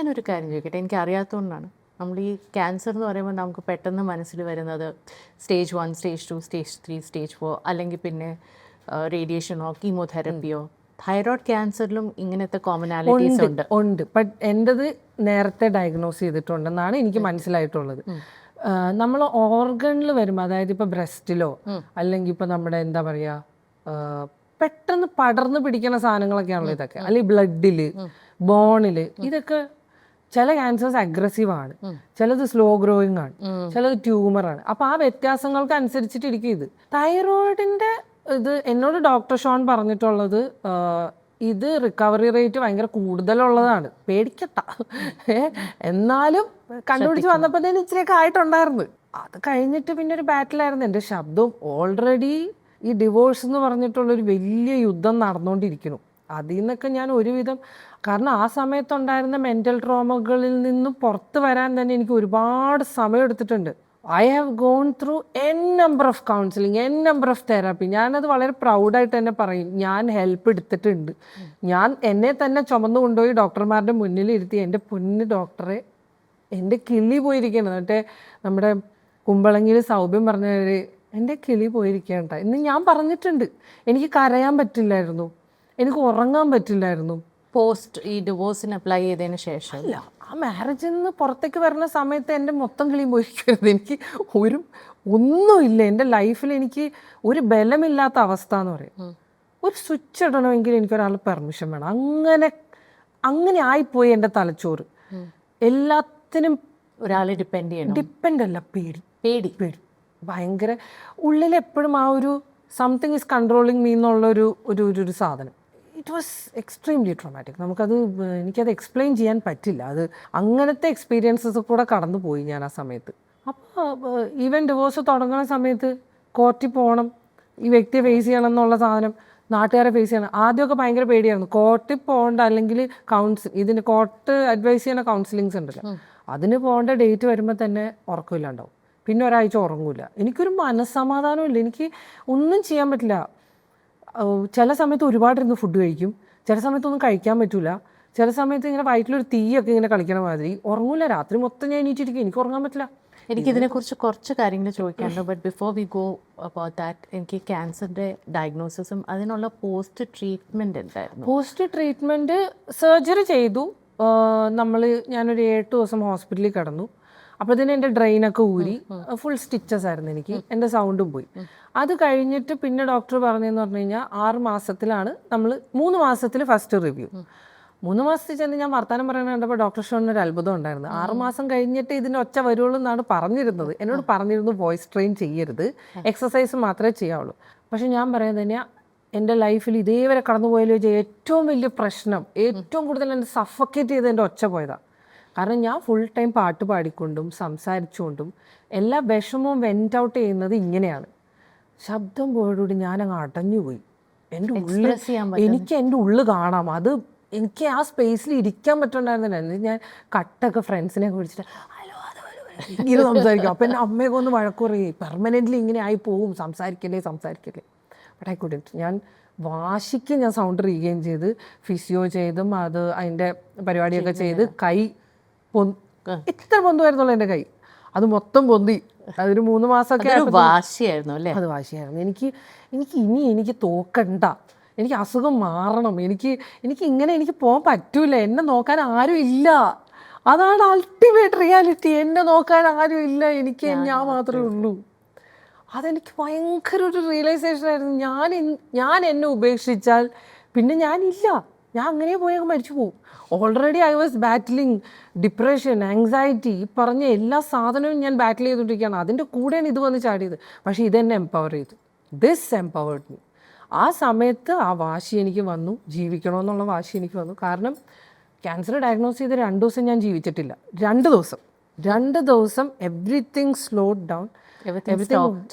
ഞാനൊരു കാര്യം ചോദിക്കട്ടെ? എനിക്ക് അറിയാത്തതുകൊണ്ടാണ് നമ്മൾ ഈ ക്യാൻസർ എന്ന് പറയുമ്പോൾ നമുക്ക് പെട്ടെന്ന് മനസ്സിൽ വരുന്നത് stage one stage two stage three stage four അല്ലെങ്കിൽ പിന്നെ റേഡിയേഷനോ കീമോതെറപ്പിയോ തൈറോയ്ഡ് ക്യാൻസറിലും ഇങ്ങനത്തെ കോമനാലിറ്റീസ് ഉണ്ട് ഉണ്ട്. ബട്ട് എന്റെത് നേരത്തെ ഡയഗ്നോസ് ചെയ്തിട്ടുണ്ടെന്നാണ് എനിക്ക് മനസ്സിലായിട്ടുള്ളത്. നമ്മൾ ഓർഗണിൽ വരുമ്പോൾ അതായത് ഇപ്പോൾ ബ്രസ്റ്റിലോ അല്ലെങ്കിൽ ഇപ്പോൾ നമ്മുടെ എന്താ പറയുക പെട്ടെന്ന് പടർന്ന് പിടിക്കുന്ന സാധനങ്ങളൊക്കെയാണല്ലോ ഇതൊക്കെ. അല്ലെങ്കിൽ ബ്ലഡിൽ ബോണിൽ ഇതൊക്കെ ചില ക്യാൻസേഴ്സ് അഗ്രസീവ് ആണ്. ചിലത് സ്ലോ ഗ്രോയിങ് ആണ്. ചിലത് ട്യൂമർ ആണ്. അപ്പോൾ ആ വ്യത്യാസങ്ങൾക്ക് അനുസരിച്ചിട്ടിരിക്കും ഇത്. തൈറോയിഡിന്റെ ഇത് എന്നോട് ഡോക്ടർ ഷോൺ പറഞ്ഞിട്ടുള്ളത് ഇത് റിക്കവറി റേറ്റ് ഭയങ്കര കൂടുതലുള്ളതാണ്. പേടിക്കട്ട. എന്നാലും കണ്ടുപിടിച്ച് വന്നപ്പോ തന്നെ ഇച്ചിരിയൊക്കെ ആയിട്ടുണ്ടായിരുന്നു. അത് കഴിഞ്ഞിട്ട് പിന്നെ ഒരു ബാറ്റിലായിരുന്നു എന്റെ ശബ്ദവും ഓൾറെഡി ഈ ഡിവോഴ്സ് എന്ന് പറഞ്ഞിട്ടുള്ള ഒരു വലിയ യുദ്ധം നടന്നുകൊണ്ടിരിക്കുന്നു അതിൽ നിന്നൊക്കെ ഞാൻ ഒരുവിധം കാരണം ആ സമയത്തുണ്ടായിരുന്ന മെന്റൽ ട്രോമകളിൽ നിന്നും പുറത്ത് വരാൻ തന്നെ എനിക്ക് ഒരുപാട് സമയം എടുത്തിട്ടുണ്ട്. I have gone through N number of counselling N number of therapy ഞാനത് വളരെ പ്രൗഡായിട്ട് തന്നെ പറയും. ഞാൻ ഹെൽപ്പ് എടുത്തിട്ടുണ്ട്. ഞാൻ എന്നെ തന്നെ ചുമന്നു കൊണ്ടുപോയി ഡോക്ടർമാരുടെ മുന്നിൽ ഇരുത്തി എന്റെ പൊന്ന് ഡോക്ടറെ എന്റെ കിളി പോയിരിക്കണം മറ്റേ നമ്മുടെ കുമ്പളങ്ങിയിൽ സൗഭ്യം പറഞ്ഞവർ എന്റെ കിളി പോയിരിക്കേണ്ട എന്ന് ഞാൻ പറഞ്ഞിട്ടുണ്ട്. എനിക്ക് കരയാൻ പറ്റില്ലായിരുന്നു. എനിക്ക് ഉറങ്ങാൻ പറ്റില്ലായിരുന്നു. പോസ്റ്റ് ഈ ഡിവോഴ്സിന് അപ്ലൈ ചെയ്തതിന് ശേഷം. അല്ല ആ മാരേജിൽ നിന്ന് പുറത്തേക്ക് വരുന്ന സമയത്ത് എന്റെ മൊത്തം കിളിയും പോയിരിക്കരുത് എനിക്ക് ഒരു ഒന്നുമില്ല. എന്റെ ലൈഫിൽ എനിക്ക് ഒരു ബലമില്ലാത്ത അവസ്ഥ എന്ന് പറയും ഒരു സ്വിച്ച് ഇടണമെങ്കിൽ എനിക്കൊരാൾ പെർമിഷൻ വേണം. അങ്ങനെ അങ്ങനെ ആയിപ്പോയി എന്റെ തലച്ചോറ്. എല്ലാത്തിനും ഒരാളെ ഡിപ്പെൻഡ് ചെയ്യണം. ഡിപ്പെൻഡ് അല്ല പേടി. പേടി. പേടി. ഭയങ്കര ഉള്ളിലെപ്പോഴും ആ ഒരു സംതിങ് ഇസ് കൺട്രോളിങ് മീ എന്നുള്ള ഒരു ഒരു ഒരു ഒരു സാധനം. ഇറ്റ് വാസ് എക്സ്ട്രീംലി ട്രോമാറ്റിക് നമുക്കത് എനിക്കത് എക്സ്പ്ലെയിൻ ചെയ്യാൻ പറ്റില്ല. അത് അങ്ങനത്തെ എക്സ്പീരിയൻസസ് കൂടെ കടന്നു പോയി ഞാൻ ആ സമയത്ത്. അപ്പോൾ ഈവൻ ഡിവോഴ്സ് തുടങ്ങുന്ന സമയത്ത് കോർട്ടിൽ പോകണം ഈ വ്യക്തിയെ ഫേസ് ചെയ്യണം എന്നുള്ള സാധനം നാട്ടുകാരെ ഫേസ് ചെയ്യണം. ആദ്യമൊക്കെ ഭയങ്കര പേടിയായിരുന്നു. കോർട്ടിൽ പോകേണ്ട അല്ലെങ്കിൽ കൗൺസിൽ ഇതിന് കോർട്ട് അഡ്വൈസ് ചെയ്യുന്ന കൗൺസിലിങ്സ് ഉണ്ടല്ലോ. അതിന് പോകേണ്ട ഡേറ്റ് വരുമ്പോൾ തന്നെ ഉറക്കമില്ലാണ്ടാവും. പിന്നെ ഒരാഴ്ച ഉറങ്ങൂല. എനിക്കൊരു മനസ്സമാധാനമില്ല എനിക്ക് ഒന്നും ചെയ്യാൻ പറ്റില്ല. ചില സമയത്ത് ഒരുപാടിരുന്ന് ഫുഡ് കഴിക്കും. ചില സമയത്തൊന്നും കഴിക്കാൻ പറ്റില്ല ചില സമയത്ത് ഇങ്ങനെ വയറ്റിലൊരു തീയൊക്കെ ഇങ്ങനെ കളിക്കണ മാതിരി. ഉറങ്ങൂല. രാത്രി മൊത്തം ഞാൻ എണീറ്റിരിക്കും എനിക്ക് ഉറങ്ങാൻ പറ്റില്ല. എനിക്ക് ഇതിനെക്കുറിച്ച് കുറച്ച് കാര്യങ്ങൾ ചോദിക്കാനുണ്ട്. But before we go about that എനിക്ക് ക്യാൻസറിന്റെ ഡയഗ്നോസിസും അതിനുള്ള പോസ്റ്റ് ട്രീറ്റ്മെന്റ് ഉണ്ടായിരുന്നു പോസ്റ്റ് ട്രീറ്റ്മെന്റ് സർജറി ചെയ്തു. നമ്മൾ ഞാനൊരു എട്ട് ദിവസം ഹോസ്പിറ്റലിൽ കിടന്നു. അപ്പോഴത്തേനും എന്റെ ഡ്രെയിനൊക്കെ ഊരി ഫുൾ സ്റ്റിച്ചസ് ആയിരുന്നു എനിക്ക്. എന്റെ സൗണ്ടും പോയി. അത് കഴിഞ്ഞിട്ട് പിന്നെ ഡോക്ടർ പറഞ്ഞതെന്ന് പറഞ്ഞു കഴിഞ്ഞാൽ ആറ് മാസത്തിലാണ് നമ്മൾ മൂന്ന് മാസത്തിൽ ഫസ്റ്റ് റിവ്യൂ മൂന്ന് മാസത്തിൽ ചെന്ന് ഞാൻ വർത്തമാനം പറയണ കണ്ടപ്പോൾ ഡോക്ടർ ഷോണിന് ഒരു അത്ഭുതം ഉണ്ടായിരുന്നു. ആറ് മാസം കഴിഞ്ഞിട്ട് ഇതിന്റെ ഒച്ച വരുള്ളൂ എന്നാണ് പറഞ്ഞിരുന്നത്. എന്നോട് പറഞ്ഞിരുന്നു വോയിസ് ട്രെയിൻ ചെയ്യരുത്. എക്സസൈസ് മാത്രമേ ചെയ്യാവുള്ളൂ. പക്ഷെ ഞാൻ പറയുന്നത് തന്നെയാ എന്റെ ലൈഫിൽ ഇതേവരെ കടന്നുപോയതിൽ വെച്ച് ഏറ്റവും വലിയ പ്രശ്നം ഏറ്റവും കൂടുതൽ എന്നെ സഫക്കേറ്റ് ചെയ്ത് എന്റെ ഒച്ച പോയതാണ് കാരണം ഞാൻ ഫുൾ ടൈം പാട്ട് പാടിക്കൊണ്ടും സംസാരിച്ചുകൊണ്ടും എല്ലാ വിഷമവും വെന്റ് ഔട്ട് ചെയ്യുന്നത് ഇങ്ങനെയാണ്. ശബ്ദം പോയതോടെ ഞാൻ അങ്ങ് അടഞ്ഞുപോയി. എന്റെ ഉള്ളിൽ എനിക്ക് എന്റെ ഉള്ളു കാണാം. അത് എനിക്ക് ആ സ്പേസിൽ ഇരിക്കാൻ പറ്റുന്നുണ്ടായിരുന്നില്ല. ഞാൻ കട്ടൊക്കെ ഫ്രണ്ട്സിനെ വിളിച്ചിട്ട് ഹലോ ഇങ്ങനെ സംസാരിക്കും. അപ്പം എന്റെ അമ്മയൊക്കെ ഒന്ന് വഴക്കുറേ പറയും. പെർമനന്റ്ലി ഇങ്ങനെ ആയി പോവും. സംസാരിക്കല്ലേ സംസാരിക്കല്ലേ. ബട്ട് ഐ കുഡന്റ് ഞാൻ വാശിക്ക് ഞാൻ സൗണ്ട് റീഗെയിൻ ചെയ്ത് ഫിസിയോ ചെയ്തും അത് അതിന്റെ പരിപാടിയൊക്കെ ചെയ്ത് കൈ ഇത്ര പൊന്തുമായിരുന്നുള്ളൂ എന്റെ കൈ. അത് മൊത്തം പൊന്തി. അതൊരു മൂന്ന് മാസമൊക്കെ വാശിയായിരുന്നു അല്ലേ? അത് വാശിയായിരുന്നു. എനിക്ക് എനിക്ക് ഇനി എനിക്ക് തോക്കണ്ട. എനിക്ക് അസുഖം മാറണം. എനിക്ക് എനിക്ക് ഇങ്ങനെ എനിക്ക് പോകാൻ പറ്റൂല. എന്നെ നോക്കാൻ ആരും ഇല്ല. അതാണ് അൾട്ടിമേറ്റ് റിയാലിറ്റി എന്നെ നോക്കാൻ ആരും ഇല്ല. എനിക്ക് ഞാൻ മാത്രമേ ഉള്ളൂ. അതെനിക്ക് ഭയങ്കര ഒരു റിയലൈസേഷൻ ആയിരുന്നു. ഞാൻ ഞാൻ എന്നെ ഉപേക്ഷിച്ചാൽ പിന്നെ ഞാനില്ല ഞാൻ അങ്ങനെ പോയാൽ മരിച്ചു പോകും already I was battling depression anxiety ഈ പറഞ്ഞ എല്ലാ സാധനവും ഞാൻ ബാറ്റിൽ ചെയ്തുകൊണ്ടിരിക്കുകയാണ്. അതിന്റെ കൂടെയാണ് ഇത് വന്ന് ചാടിയത്. പക്ഷേ ഇതെന്നെ എംപവർ ചെയ്തു. ദിസ് എംപവേർഡ് മീ ആ സമയത്ത് ആ വാശി എനിക്ക് വന്നു. ജീവിക്കണമെന്നുള്ള വാശി എനിക്ക് വന്നു. കാരണം ക്യാൻസർ ഡയഗ്നോസ് ചെയ്ത് രണ്ട് ദിവസം ഞാൻ ജീവിച്ചിട്ടില്ല. രണ്ട് ദിവസം. രണ്ട് ദിവസം everything slowed down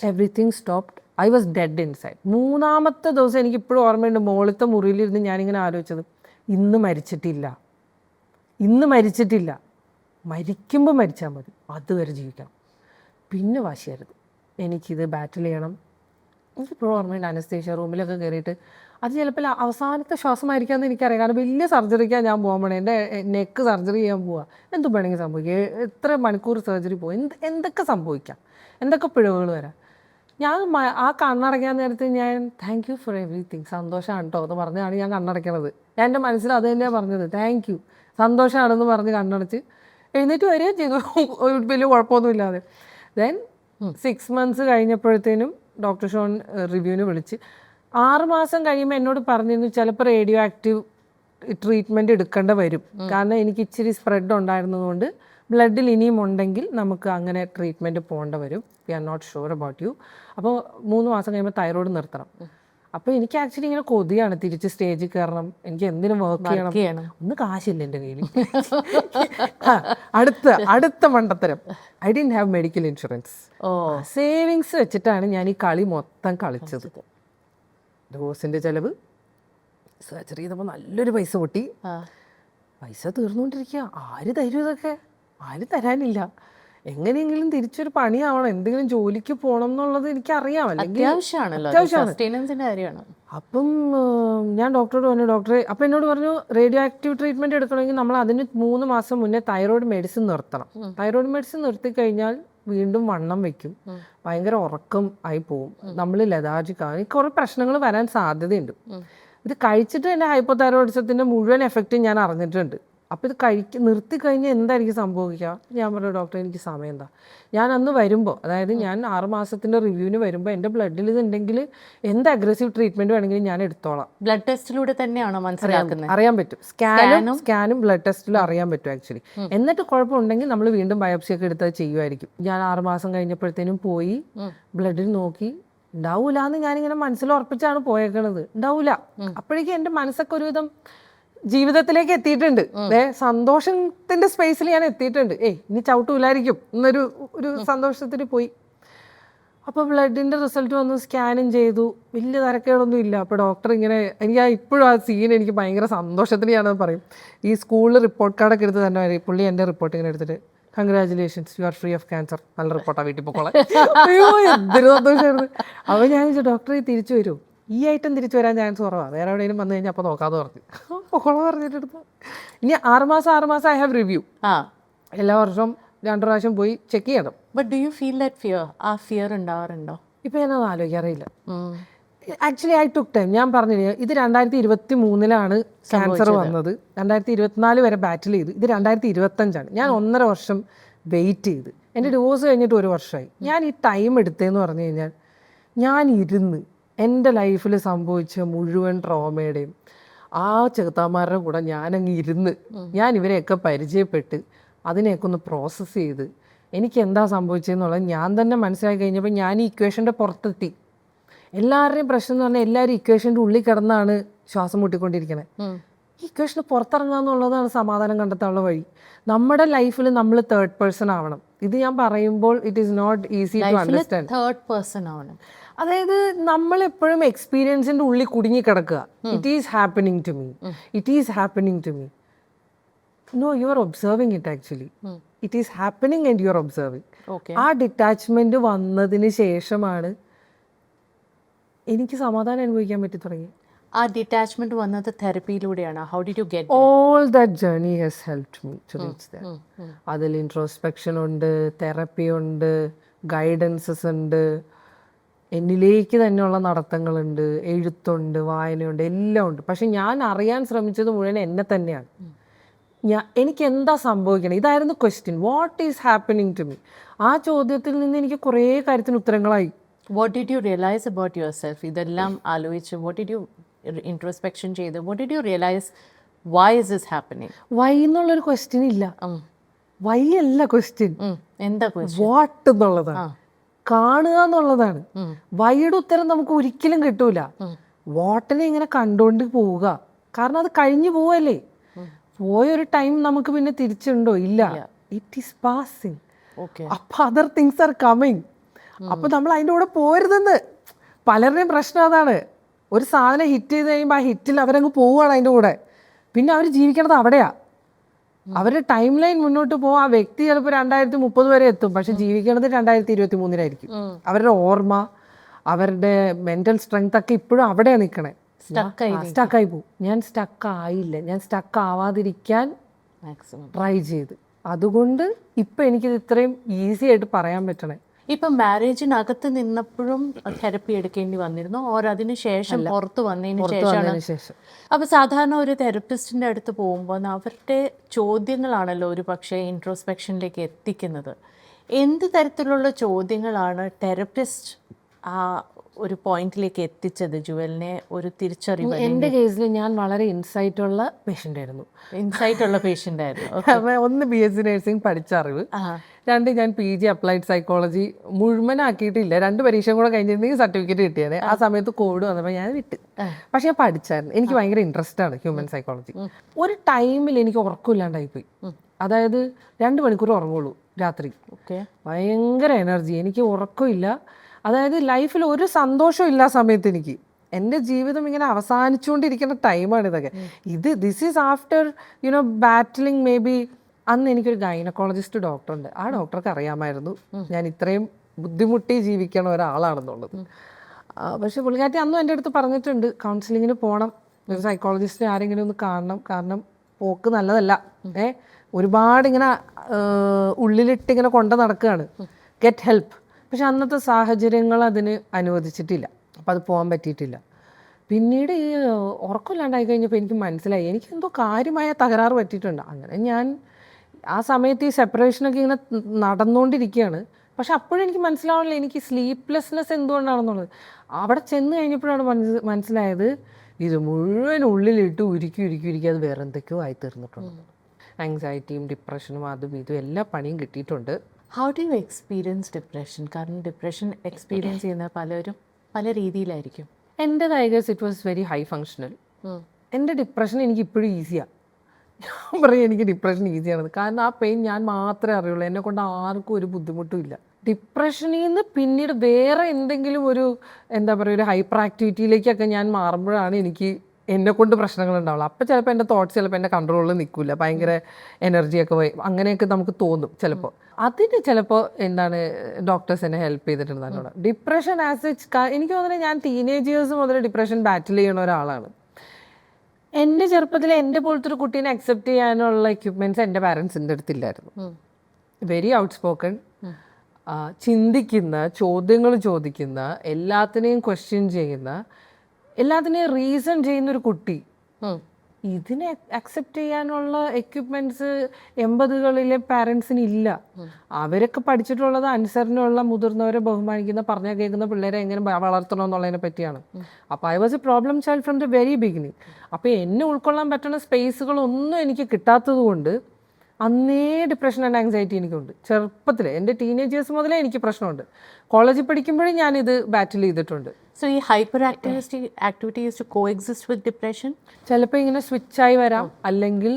everything stopped I was dead inside മൂന്നാമത്തെ ദിവസം എനിക്ക് ഇപ്പോഴും ഓർമ്മയുണ്ട്. മുകളിലത്തെ മുറിയിലിരുന്ന് ഞാനിങ്ങനെ ആലോചിച്ചത്. ഇന്ന് മരിച്ചിട്ടില്ല. ഇന്ന് മരിച്ചിട്ടില്ല. മരിക്കുമ്പോൾ മരിച്ചാൽ മതി. അതുവരെ ജീവിക്കണം. പിന്നെ വാശിയരുത് എനിക്കിത് ബാറ്റിൽ ചെയ്യണം. എനിക്കിപ്പോഴും ഓർമ്മയുണ്ട് അനസ്തേഷ്യ റൂമിലൊക്കെ കയറിയിട്ട് അത് ചിലപ്പോൾ അവസാനത്തെ ശ്വാസമായിരിക്കാമെന്ന് എനിക്കറിയാം. കാരണം വലിയ സർജറിക്കാണ് ഞാൻ പോകാൻ പോണേ. എന്റെ നെക്ക് സർജറി ചെയ്യാൻ പോവുക എന്തും വേണമെങ്കിൽ സംഭവിക്കുക എത്ര മണിക്കൂർ സർജറി പോകും എന്ത് എന്തൊക്കെ സംഭവിക്കാം? എന്തൊക്കെ പിഴവുകൾ വരാം? ഞാൻ ആ കണ്ണടയ്ക്കാൻ നേരത്ത് ഞാൻ താങ്ക് യു ഫോർ എവറിത്തിങ് സന്തോഷമാണ് കേട്ടോ എന്ന് പറഞ്ഞാണ് ഞാൻ കണ്ണടയ്ക്കണത്. ഞാൻ എന്റെ മനസ്സിൽ അത് തന്നെയാണ് പറഞ്ഞത്. താങ്ക് യു സന്തോഷമാണെന്ന് പറഞ്ഞ് കണ്ണടച്ച് എഴുന്നേറ്റ് വരികയും ചെയ്തു. ഒരു വലിയ കുഴപ്പമൊന്നുമില്ലാതെ. ദെൻ സിക്സ് മന്ത്സ് കഴിഞ്ഞപ്പോഴത്തേനും ഡോക്ടർ ഷോൺ റിവ്യൂവിന് വിളിച്ച് ആറ് മാസം കഴിയുമ്പോൾ എന്നോട് പറഞ്ഞിരുന്നു ചിലപ്പോൾ റേഡിയോ ആക്റ്റീവ് ട്രീറ്റ്മെന്റ് എടുക്കേണ്ട വരും. കാരണം എനിക്ക് ഇച്ചിരി സ്പ്രെഡ് ഉണ്ടായിരുന്നതുകൊണ്ട് ബ്ലഡിൽ ഇനിയും ഉണ്ടെങ്കിൽ നമുക്ക് അങ്ങനെ ട്രീറ്റ്മെന്റ് പോകേണ്ട വരും. We are not sure about you അപ്പോൾ മൂന്ന് മാസം കഴിയുമ്പോൾ തൈറോയ്ഡ് നിർത്തണം. അപ്പോൾ എനിക്ക് ആക്ച്വലി ഇങ്ങനെ കൊതിയാണ്. തിരിച്ച് സ്റ്റേജിൽ കയറണം. എനിക്ക് എന്തിനും വർക്ക് ചെയ്യണം? ഒന്ന് കാശില്ല എന്റെ കയ്യിൽ. അടുത്ത അടുത്ത മണ്ടത്തരം. I didn't have medical insurance oh. Savings വെച്ചിട്ടാണ് ഞാൻ ഈ കളി മൊത്തം കളിച്ചത്. ഡോസിന്റെ ചിലവ് സർജറി ചെയ്തപ്പോൾ നല്ലൊരു പൈസ പൊട്ടി. പൈസ തീർന്നുകൊണ്ടിരിക്കുക. ആര് തരും ഇതൊക്കെ? ആര് തരാനില്ല. എങ്ങനെയെങ്കിലും തിരിച്ചൊരു പണിയാവണം. എന്തെങ്കിലും ജോലിക്ക് പോകണം എന്നുള്ളത് എനിക്കറിയാം. അല്ലെങ്കിൽ അപ്പം ഞാൻ ഡോക്ടറോട് പറഞ്ഞു ഡോക്ടറെ അപ്പം എന്നോട് പറഞ്ഞു റേഡിയോ ആക്റ്റീവ് ട്രീറ്റ്മെന്റ് എടുക്കണമെങ്കിൽ നമ്മൾ അതിന് മൂന്ന് മാസം മുന്നേ തൈറോയ്ഡ് മെഡിസിൻ നിർത്തണം. തൈറോയ്ഡ് മെഡിസിൻ നിർത്തി കഴിഞ്ഞാൽ വീണ്ടും വണ്ണം വെക്കും. ഭയങ്കര ഉറക്കം ആയി പോവും. നമ്മൾ ലതാജിക്കാണ് കുറേ പ്രശ്നങ്ങൾ വരാൻ സാധ്യതയുണ്ട്. ഇത് കഴിച്ചിട്ട് എന്റെ ഹൈപ്പോതൈറോയിഡിസത്തിന്റെ മുഴുവൻ എഫക്റ്റും ഞാൻ അറിഞ്ഞിട്ടുണ്ട്. അപ്പോൾ ഇത് കഴിക്ക് നിർത്തി കഴിഞ്ഞാൽ എന്തായിരിക്കും സംഭവിക്കുക? ഞാൻ പറഞ്ഞു ഡോക്ടർ എനിക്ക് സമയം എന്താ ഞാൻ അന്ന് വരുമ്പോൾ അതായത് ഞാൻ ആറ് മാസത്തിന്റെ റിവ്യൂവിന് വരുമ്പോൾ എന്റെ ബ്ലഡിൽ ഇതുണ്ടെങ്കിൽ എന്ത് അഗ്രസീവ് ട്രീറ്റ്മെന്റ് വേണമെങ്കിലും ഞാൻ എടുത്തോളാം. ബ്ലഡ് ടെസ്റ്റിലൂടെ തന്നെയാണോ മനസ്സിലാക്കുന്നത്? അറിയാൻ പറ്റും. സ്കാനും സ്കാനും? ബ്ലഡ് ടെസ്റ്റിലും അറിയാൻ പറ്റും ആക്ച്വലി എന്നിട്ട് കുഴപ്പമുണ്ടെങ്കിൽ നമ്മൾ വീണ്ടും ബയോപ്സി ഒക്കെ എടുത്ത് അത് ചെയ്യുമായിരിക്കും ഞാൻ ആറ് മാസം കഴിഞ്ഞപ്പോഴത്തേനും പോയി ബ്ലഡിൽ നോക്കി ഉണ്ടാവൂല എന്ന് ഞാനിങ്ങനെ മനസ്സിൽ ഉറപ്പിച്ചാണ് പോയേക്കണത്. ഉണ്ടാവൂല. അപ്പോഴേക്കും എന്റെ മനസ്സൊക്കെ ഒരുവിധം ജീവിതത്തിലേക്ക് എത്തിയിട്ടുണ്ട്. ഏ സന്തോഷത്തിന്റെ സ്പേസിൽ ഞാൻ എത്തിയിട്ടുണ്ട്. ഏയ് ഇനി ചവിട്ടൂലായിരിക്കും എന്നൊരു ഒരു സന്തോഷത്തിൽ പോയി. അപ്പോൾ ബ്ലഡിന്റെ റിസൾട്ട് വന്നു സ്കാനും ചെയ്തു. വലിയ തരക്കേടൊന്നും ഇല്ല. അപ്പോൾ ഡോക്ടർ ഇങ്ങനെ എനിക്ക് ആ ഇപ്പോഴും ആ സീൻ എനിക്ക് ഭയങ്കര സന്തോഷത്തിന് ഞാനത് പറയും. ഈ സ്കൂളിൽ റിപ്പോർട്ട് കാർഡൊക്കെ എടുത്ത് തന്നെ പുള്ളി എന്റെ റിപ്പോർട്ട് ഇങ്ങനെ എടുത്തിട്ട് congratulations you are free of cancer നല്ല റിപ്പോർട്ടാണ് വീട്ടിൽ പോക്കോളെ. അയ്യോ എന്തൊരു സന്തോഷമായിരുന്നു അപ്പോൾ ഞാൻ ചോദിച്ചു ഡോക്ടറെ തിരിച്ചു വരൂ? ഈ ഐറ്റം തിരിച്ചു വരാൻ ചാൻസ് കുറവാണ് വേറെ എവിടെയെങ്കിലും വന്നു കഴിഞ്ഞാൽ അപ്പോൾ നോക്കാതെ പറഞ്ഞു. പൊക്കോളെ പറഞ്ഞിട്ടെടുത്തു. ഇനി ആറുമാസം ആറുമാസം ഐ ഹാവ് റിവ്യൂ. ആ. എല്ലാ വർഷവും രണ്ടു പ്രാവശ്യം പോയി ചെക്ക് ചെയ്യണം. But do you feel that fear ആ ഫിയർ ഉണ്ടാവാറുണ്ടോ? ഇപ്പം ഞാനത് ആലോചിക്കാറില്ല. ആക്ച്വലി ഐ ടുക്ക് ടൈം ഞാൻ പറഞ്ഞില്ലേ ഇത് രണ്ടായിരത്തി ഇരുപത്തി മൂന്നിലാണ് ക്യാൻസർ വന്നത്. രണ്ടായിരത്തി ഇരുപത്തിനാല് വരെ ബാറ്റിൽ ചെയ്തു. ഇത് രണ്ടായിരത്തി ഇരുപത്തഞ്ചാണ് ഞാൻ ഒന്നര വർഷം വെയിറ്റ് ചെയ്ത്. എന്റെ ഡിവോഴ്സ് കഴിഞ്ഞിട്ട് ഒരു വർഷമായി. ഞാൻ ഈ ടൈം എടുത്തതെന്ന് പറഞ്ഞു കഴിഞ്ഞാൽ ഞാൻ ഇരുന്ന് എന്റെ ലൈഫിൽ സംഭവിച്ച മുഴുവൻ ട്രോമയുടെയും ആ ചെറുത്താന്മാരുടെ കൂടെ ഞാനങ്ങ് ഇരുന്ന് ഞാൻ ഇവരെയൊക്കെ പരിചയപ്പെട്ട് അതിനെയൊക്കെ ഒന്ന് പ്രോസസ്സ് ചെയ്ത് എനിക്ക് എന്താ സംഭവിച്ചതെന്നുള്ളത് ഞാൻ തന്നെ മനസ്സിലാക്കി കഴിഞ്ഞപ്പോൾ ഞാൻ ഈ ഇക്വേഷന്റെ പുറത്തെത്തി. എല്ലാവരുടെയും പ്രശ്നം എന്ന് പറഞ്ഞാൽ എല്ലാവരും ഇക്വേഷന്റെ ഉള്ളിൽ കിടന്നാണ് ശ്വാസം മുട്ടിക്കൊണ്ടിരിക്കുന്നത്. ഈ ഇക്വേഷന് പുറത്തിറങ്ങുക എന്നുള്ളതാണ് സമാധാനം കണ്ടെത്താനുള്ള വഴി. നമ്മുടെ ലൈഫിൽ നമ്മൾ തേർഡ് പേഴ്സൺ ആവണം. ഇത് ഞാൻ പറയുമ്പോൾ it is not easy to understand third person ആവണം. അതായത് നമ്മൾ എപ്പോഴും എക്സ്പീരിയൻസിന്റെ ഉള്ളിൽ കുടുങ്ങി കിടക്കുക it is happening to me it is happening to me no you are observing it actually it is happening and you are observing ആ detachment വന്നതിന് ശേഷമാണ് എനിക്ക് സമാധാനം അനുഭവിക്കാൻ പറ്റി തുടങ്ങി ആ ഡിറ്റാച്ച്മെന്റ് വന്നത് തെറപ്പിയിലൂടെയാണ് how did you get all that journey has help me to reach that അതിൽ ഇൻട്രോസ്പെക്ഷൻ ഉണ്ട് തെറപ്പി ഉണ്ട് ഗൈഡൻസസ് ഉണ്ട് എന്നിലേക്ക് തന്നെയുള്ള നടത്തങ്ങളുണ്ട് എഴുത്തുണ്ട് വായനയുണ്ട് എല്ലാം ഉണ്ട്. പക്ഷെ ഞാൻ അറിയാൻ ശ്രമിച്ചത് മുഴുവൻ എന്നെ തന്നെയാണ്. ഞാൻ എനിക്ക് എന്താ സംഭവിക്കണം? ഇതായിരുന്നു question what is happening to me ആ ചോദ്യത്തിൽ നിന്ന് എനിക്ക് കുറേ കാര്യത്തിന് ഉത്തരങ്ങളായി. What did you realise about yourself ഇതെല്ലാം ആലോചിച്ച് വാട്ട് ഡിഡ് യു ഇൻട്രോസ്പെക്ഷൻ ചെയ്ത് what did you realise why is is happening why എന്നുള്ളൊരു ക്വസ്റ്റ്യൻ ഇല്ല. വൈ അല്ല ക്വസ്റ്റ്യൻ എന്താ ക്വസ്റ്റ്യൻ വാട്ട് എന്നുള്ളതാണ്. കാണുക എന്നുള്ളതാണ്. വൈയുടെ ഉത്തരം നമുക്ക് ഒരിക്കലും കിട്ടൂല. വോട്ടിനെ ഇങ്ങനെ കണ്ടുകൊണ്ട് പോവുക. കാരണം അത് കഴിഞ്ഞു പോവല്ലേ? പോയൊരു ടൈം നമുക്ക് പിന്നെ തിരിച്ചുണ്ടോ? ഇല്ല. ഇറ്റ് ഈസ് പാസിങ് അപ്പൊ അതർ തിങ്സ് ആർ കമ്മിങ് അപ്പൊ നമ്മൾ അതിന്റെ കൂടെ പോരുതെന്ന്. പലരുടെയും പ്രശ്നം അതാണ്. ഒരു സാധനം ഹിറ്റ് ചെയ്ത് കഴിയുമ്പോൾ ആ ഹിറ്റിൽ അവരങ്ങ് പോവുകയാണ് അതിന്റെ കൂടെ. പിന്നെ അവർ ജീവിക്കണത് അവിടെയാ. അവരുടെ ടൈം ലൈൻ മുന്നോട്ട് പോകും ആ വ്യക്തി ചിലപ്പോൾ രണ്ടായിരത്തി മുപ്പത് വരെ എത്തും. പക്ഷെ ജീവിക്കണത് രണ്ടായിരത്തി ഇരുപത്തി മൂന്നിലായിരിക്കും അവരുടെ ഓർമ്മ അവരുടെ മെന്റൽ സ്ട്രെങ്ത് ഒക്കെ ഇപ്പോഴും അവിടെയാണ് നിൽക്കണേ സ്റ്റക്കായി പോകും. ഞാൻ സ്റ്റക്ക് ആയില്ല. ഞാൻ സ്റ്റക്ക് ആവാതിരിക്കാൻ മാക്സിമം ട്രൈ ചെയ്ത്. അതുകൊണ്ട് ഇപ്പം എനിക്കിത് ഇത്രയും ഈസി ആയിട്ട് പറയാൻ പറ്റണേ. ഇപ്പം മാരേജിനകത്ത് നിന്നപ്പോഴും തെറപ്പി എടുക്കേണ്ടി വന്നിരുന്നു. ഓർ അതിന് ശേഷം പുറത്ത് വന്നതിന് ശേഷമാണ് അപ്പൊ സാധാരണ ഒരു തെറപ്പിസ്റ്റിന്റെ അടുത്ത് പോകുമ്പോൾ അവരുടെ ചോദ്യങ്ങളാണല്ലോ ഒരു പക്ഷേ ഇൻട്രോസ്പെക്ഷനിലേക്ക് എത്തിക്കുന്നത്. എന്ത് തരത്തിലുള്ള ചോദ്യങ്ങളാണ് തെറപ്പിസ്റ്റ് ആ ഒരു പോയിന്റിലേക്ക് എത്തിച്ചത് ജുവലിനെ ഒരു തിരിച്ചറിവ് എന്റെ കേസിൽ ഞാൻ വളരെ ഇൻസൈറ്റ് ഉള്ള പേഷ്യന്റ് ആയിരുന്നു. ഇൻസൈറ്റ് ഉള്ള പേഷ്യന്റ് ആയിരുന്നു. ഒന്ന് ബി എസ് സി നഴ്സിംഗ് പഠിച്ച അറിവ്. രണ്ട് ഞാൻ പി ജി അപ്ലൈഡ് സൈക്കോളജി മുഴുവനാക്കിയിട്ടില്ല. രണ്ട് പരീക്ഷയും കൂടെ കഴിഞ്ഞിരുന്നെങ്കിൽ സർട്ടിഫിക്കറ്റ് കിട്ടിയത് ആ സമയത്ത് കോവിഡ് വന്നപ്പോൾ ഞാൻ വിട്ട്. പക്ഷെ ഞാൻ പഠിച്ചായിരുന്നു. എനിക്ക് ഭയങ്കര ഇൻട്രസ്റ്റ് ആണ് ഹ്യൂമൻ സൈക്കോളജി ഒരു ടൈമിൽ എനിക്ക് ഉറക്കമില്ലാണ്ടായി പോയി. അതായത് രണ്ട് മണിക്കൂർ ഉറങ്ങുള്ളൂ രാത്രി. ഓക്കെ ഭയങ്കര എനർജി എനിക്ക് ഉറക്കമില്ല. അതായത് ലൈഫിൽ ഒരു സന്തോഷം ഇല്ല സമയത്ത് എനിക്ക് എന്റെ ജീവിതം ഇങ്ങനെ അവസാനിച്ചുകൊണ്ടിരിക്കുന്ന ടൈമാണ് ഇതൊക്കെ. ഇത് this is after you know battling maybe അന്ന് എനിക്കൊരു ഗൈനക്കോളജിസ്റ്റ് ഡോക്ടറുണ്ട് ആ ഡോക്ടർക്ക് അറിയാമായിരുന്നു. ഞാൻ ഇത്രയും ബുദ്ധിമുട്ടി ജീവിക്കണ ഒരാളാണെന്നുള്ളത്. പക്ഷേ പുള്ളിക്കാറ്റി അന്നും എന്റെ അടുത്ത് പറഞ്ഞിട്ടുണ്ട് കൗൺസിലിങ്ങിന് പോകണം ഒരു സൈക്കോളജിസ്റ്റിനെ ആരെങ്കിലും ഒന്ന് കാണണം. കാരണം പോക്ക് നല്ലതല്ല. ഏ ഒരുപാട് ഇങ്ങനെ ഉള്ളിലിട്ട് ഇങ്ങനെ കൊണ്ട നടക്കുകയാണ്. ഗെറ്റ് ഹെൽപ്പ് പക്ഷെ അന്നത്തെ സാഹചര്യങ്ങൾ അതിന് അനുവദിച്ചിട്ടില്ല. അപ്പോൾ അത് പോകാൻ പറ്റിയിട്ടില്ല. പിന്നീട് ഈ ഉറക്കമില്ലാണ്ടായി കഴിഞ്ഞപ്പോൾ എനിക്ക് മനസ്സിലായി. എനിക്ക് എന്തോ കാര്യമായ തകരാറ് പറ്റിയിട്ടുണ്ട്. അങ്ങനെ ഞാൻ ആ സമയത്ത് ഈ സെപ്പറേഷനൊക്കെ ഇങ്ങനെ നടന്നുകൊണ്ടിരിക്കുകയാണ് പക്ഷെ അപ്പോഴും എനിക്ക് മനസ്സിലാവില്ല എനിക്ക് സ്ലീപ്ലെസ്നെസ് എന്തുകൊണ്ടാണെന്നുള്ളത്. അവിടെ ചെന്ന് കഴിഞ്ഞപ്പോഴാണ് മനസ്സ് മനസ്സിലായത് ഇത് മുഴുവൻ ഉള്ളിലിട്ട് ഉരുക്കി ഉരുക്കി ഉരുക്കി അത് വേറെ എന്തൊക്കെയോ ആയി തീർന്നിട്ടുണ്ട് ആങ്സൈറ്റിയും ഡിപ്രഷനും അതും ഇതും എല്ലാ പണിയും കിട്ടിയിട്ടുണ്ട്. How do you experience depression കാരണം ഡിപ്രഷൻ എക്സ്പീരിയൻസ് ചെയ്യുന്ന പലരും പല രീതിയിലായിരിക്കും. എന്റെ tigers it was very high functional എന്റെ ഡിപ്രഷൻ എനിക്ക് ഇപ്പോഴും ഈസിയാണ് ഞാൻ പറയും എനിക്ക് ഡിപ്രഷൻ ഈസിയാണ് കാരണം ആ പെയിൻ ഞാൻ മാത്രമേ അറിയുള്ളൂ. എന്നെ കൊണ്ട് ആർക്കും ഒരു ബുദ്ധിമുട്ടും ഇല്ല. ഡിപ്രഷനിൽ നിന്ന് പിന്നീട് വേറെ എന്തെങ്കിലും ഒരു എന്താ പറയുക ഒരു ഹൈപ്പർ ആക്ടിവിറ്റിയിലേക്കൊക്കെ ഞാൻ മാറുമ്പോഴാണ് എനിക്ക് എന്നെ കൊണ്ട് പ്രശ്നങ്ങൾ ഉണ്ടാവുള്ളൂ അപ്പോൾ ചിലപ്പോൾ എന്റെ തോട്ട്സ് ചിലപ്പോൾ എന്റെ കൺട്രോളിൽ നിൽക്കില്ല ഭയങ്കര എനർജിയൊക്കെ പോയി. അങ്ങനെയൊക്കെ നമുക്ക് തോന്നും ചിലപ്പോൾ അതിന് ചിലപ്പോൾ എന്താണ് ഡോക്ടേഴ്സ് എന്നെ ഹെൽപ്പ് ചെയ്തിട്ടുണ്ട് എന്നോട് ഡിപ്രഷൻ ആസ് എച്ച് എനിക്ക് തോന്നുന്നത് ഞാൻ ടീനേജേഴ്സ് മുതൽ ഡിപ്രഷൻ ബാറ്റിൽ ചെയ്യുന്ന ഒരാളാണ്. എന്റെ ചെറുപ്പത്തിൽ എന്റെ പോലത്തെ ഒരു കുട്ടീനെ അക്സെപ്റ്റ് ചെയ്യാനുള്ള എക്യുപ്മെന്റ്സ് എന്റെ പാരൻസിന്റെ അടുത്തില്ലായിരുന്നു. വെരി ഔട്ട് സ്പോക്കൺ ചിന്തിക്കുന്ന ചോദ്യങ്ങൾ ചോദിക്കുന്ന എല്ലാത്തിനെയും ക്വസ്റ്റ്യൻ ചെയ്യുന്ന എല്ലാത്തിനെയും റീസൺ ചെയ്യുന്ന ഒരു കുട്ടി ഇതിനെ അക്സെപ്റ്റ് ചെയ്യാനുള്ള എക്യുപ്മെന്റ്സ് എൺപതുകളിലെ പാരൻസിന് ഇല്ല. അവരൊക്കെ പഠിച്ചിട്ടുള്ളത് അനുസരണയുള്ള മുതിർന്നവരെ ബഹുമാനിക്കുന്ന പറഞ്ഞ കേൾക്കുന്ന പിള്ളേരെ എങ്ങനെ വളർത്തണം എന്നുള്ളതിനെ പറ്റിയാണ്. അപ്പോൾ I was a problem child from the very beginning അപ്പോൾ എന്നെ ഉൾക്കൊള്ളാൻ പറ്റുന്ന സ്പേസുകളൊന്നും എനിക്ക് കിട്ടാത്തത് കൊണ്ട് അന്നേ ഡിപ്രഷൻ ആൻഡ് ആങ്സൈറ്റി എനിക്കുണ്ട്. ചെറുപ്പത്തിൽ എന്റെ ടീനേജേഴ്സ് മുതലേ എനിക്ക് പ്രശ്നമുണ്ട്. കോളേജിൽ പഠിക്കുമ്പോഴും ഞാനിത് ബാറ്റിൽ ചെയ്തിട്ടുണ്ട്. സോ ഈ hyper activity activities to coexist with depression ചിലപ്പോൾ ഇങ്ങനെ സ്വിച്ചായി വരാം. അല്ലെങ്കിൽ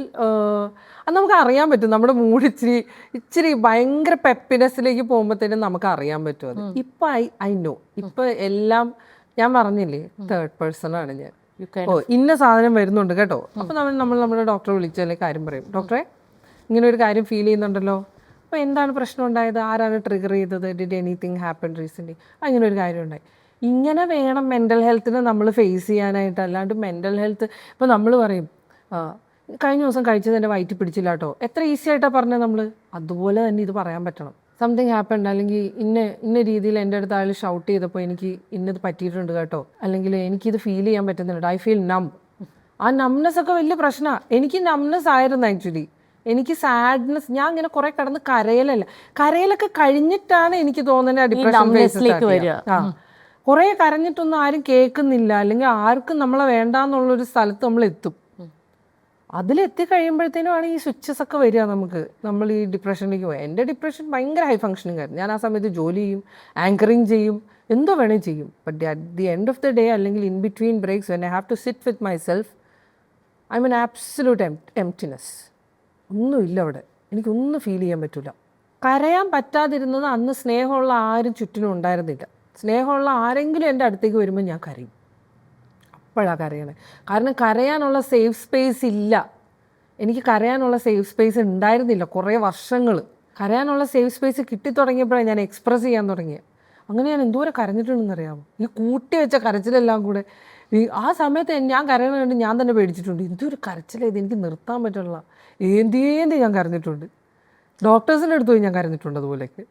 അത് നമുക്ക് അറിയാൻ പറ്റും. നമ്മുടെ മൂഡ് ഇച്ചിരി ഇച്ചിരി ഭയങ്കര പെപ്പിനെസ്സിലേക്ക് പോകുമ്പോഴത്തേനും നമുക്ക് അറിയാൻ പറ്റും അത്. ഇപ്പം ഐ ഐ നോ ഇപ്പം എല്ലാം ഞാൻ പറഞ്ഞില്ലേ തേർഡ് പേഴ്സൺ ആണ് ഞാൻ. ഓ ഇന്ന സാധനം വരുന്നുണ്ട് കേട്ടോ. അപ്പം നമ്മൾ നമ്മൾ നമ്മുടെ ഡോക്ടറെ വിളിച്ചാലേ കാര്യം പറയും. ഡോക്ടറെ ഇങ്ങനെ ഒരു കാര്യം ഫീൽ ചെയ്യുന്നുണ്ടല്ലോ. അപ്പോൾ എന്താണ് പ്രശ്നം ഉണ്ടായത്? ആരാണ് ട്രിഗർ ചെയ്തത്? ഡിഡ് എനിത്തിങ് ഹാപ്പൻ റീസെന്റ് അങ്ങനെ ഒരു കാര്യം ഉണ്ടായി. ഇങ്ങനെ വേണം മെന്റൽ ഹെൽത്തിനെ നമ്മൾ ഫേസ് ചെയ്യാനായിട്ട്. അല്ലാണ്ട് മെന്റൽ ഹെൽത്ത് ഇപ്പോൾ നമ്മൾ പറയും കഴിഞ്ഞ ദിവസം കഴിച്ചത് എന്റെ വയറ്റിൽ പിടിച്ചില്ല കേട്ടോ എത്ര ഈസി ആയിട്ടാണ് പറഞ്ഞത് നമ്മൾ അതുപോലെ തന്നെ ഇത് പറയാൻ പറ്റണം. സംതിങ് ഹാപ്പൺ അല്ലെങ്കിൽ ഇന്ന ഇന്ന രീതിയിൽ എന്റെ അടുത്ത് ആൾ ഷൗട്ട് ചെയ്തപ്പോൾ എനിക്ക് ഇന്നത് പറ്റിയിട്ടുണ്ട് കേട്ടോ. അല്ലെങ്കിൽ എനിക്കിത് ഫീൽ ചെയ്യാൻ പറ്റുന്നുണ്ട്. ഐ ഫീൽ നം ആ നംനെസ് ഒക്കെ വലിയ പ്രശ്നമാണ് എനിക്ക് നംനെസ് ആയിരുന്നു ആക്ച്വലി എനിക്ക് സാഡ്നെസ് ഞാൻ ഇങ്ങനെ കുറെ കടന്ന് കരയലല്ല. കരയലൊക്കെ കഴിഞ്ഞിട്ടാണ് എനിക്ക് തോന്നുന്നത് ഡിപ്രഷൻ കുറെ കരഞ്ഞിട്ടൊന്നും ആരും കേൾക്കുന്നില്ല. അല്ലെങ്കിൽ ആർക്കും നമ്മളെ വേണ്ടാന്നുള്ളൊരു സ്ഥലത്ത് നമ്മൾ എത്തും. അതിലെത്തി കഴിയുമ്പോഴത്തേനുമാണ് ഈ സ്വിച്ചസ് ഒക്കെ വരിക നമുക്ക്. നമ്മൾ ഈ ഡിപ്രഷനിലേക്ക് പോയി. എന്റെ ഡിപ്രഷൻ ഭയങ്കര ഹൈ ഫങ്ഷനിങ് ആയിരുന്നു. ഞാൻ ആ സമയത്ത് ജോലി ചെയ്യും ആങ്കറിങ് ചെയ്യും എന്തോ വേണേൽ ചെയ്യും. But at the end of the day അല്ലെങ്കിൽ in between breaks when I have to sit with myself I mean absolute emptiness ഒന്നുമില്ല അവിടെ. എനിക്കൊന്നും ഫീൽ ചെയ്യാൻ പറ്റില്ല കരയാൻ പറ്റാതിരുന്നത് അന്ന് സ്നേഹമുള്ള ആരും ചുറ്റിനും ഉണ്ടായിരുന്നില്ല. സ്നേഹമുള്ള ആരെങ്കിലും എന്റെ അടുത്തേക്ക് വരുമ്പോൾ ഞാൻ കരയും. അപ്പോഴാണ് കരയണേ. കാരണം കരയാനുള്ള സേഫ് സ്പേസ് ഇല്ല. എനിക്ക് കരയാനുള്ള സേഫ് സ്പേസ് ഉണ്ടായിരുന്നില്ല കുറേ വർഷങ്ങൾ. കരയാനുള്ള സേഫ് സ്പേസ് കിട്ടിത്തുടങ്ങിയപ്പോഴാണ് ഞാൻ എക്സ്പ്രസ് ചെയ്യാൻ തുടങ്ങിയത്. അങ്ങനെ ഞാൻ എന്തോരം കരഞ്ഞിട്ടുണ്ടെന്ന് അറിയാമോ ഈ കൂട്ടി വെച്ച കരച്ചിലെല്ലാം കൂടെ ഈ ആ സമയത്ത് ഞാൻ കരയണ കണ്ട് ഞാൻ തന്നെ പേടിച്ചിട്ടുണ്ട്. എന്തൊരു കരച്ചിലേത് എനിക്ക് നിർത്താൻ പറ്റുള്ള. ഏന്തി ഏന്തി ഞാൻ കരഞ്ഞിട്ടുണ്ട്. ഡോക്ടേഴ്സിന്റെ അടുത്ത് പോയി ഞാൻ കരഞ്ഞിട്ടുണ്ട് അതുപോലെയൊക്കെ.